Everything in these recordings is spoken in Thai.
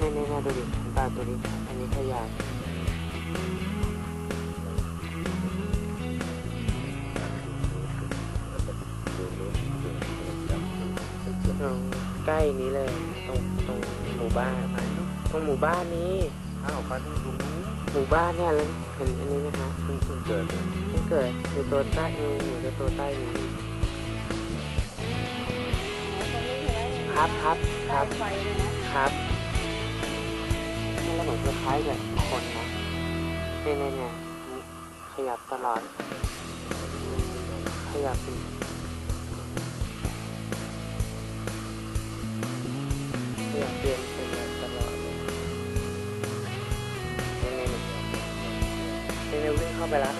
ดูดิตาตัวนี้ อันนี้ขยับดูนู้นดูนู้นจับดูตรงใกล้นี้เลย ตรงตรงหมู่บ้านตรงหมู่บ้านนี้อ้าวพันธุ์ตรงนี้หมู่บ้านเนี่ยแล้วเห็นอันนี้ไหมคะเพิ่งเพิ่งเกิดเลยเพิ่งเกิดอยู่ตัวใต้อยู่อยู่ในตัวใต้นี้ครับครับครับไฟเลยนะครับ นี่เราเหมือนคล้ายกับคนนะเนี่ยเนี่ยเนี่ยขยับตลอด ขยับเป็นขยับเปลี่ยนเป็นอะไรตลอดเลยเนี่ยเนี่ยเนี่ยเนี่ยวิ่งเข้าไปแล้ว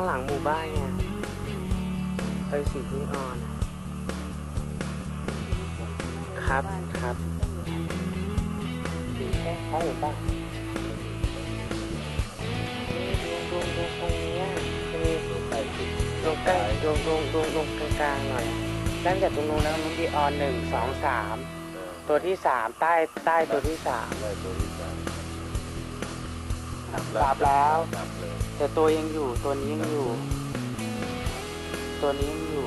ข้างหลังหมู่บ้านเนี่ยไปสีที่ออนอะครับครับสีแค่เขาเห็นป่ะดวงดวงดวงตรงเนี้ยจะมีลงใต้สุดดวงใกล้ดวงดวงดวงดวงกลางๆหน่อยด้านจากตรงนู้นนะครับมันมีออนหนึ่งสองสามเออตัวที่สามใต้ใต้ตัวที่สาม ได้ตัวที่สาม ดับแล้ว ดับเลยแต่ตัวยังอยู่ตัวนี้ยังอยู่ ตัวนี้ยังอยู่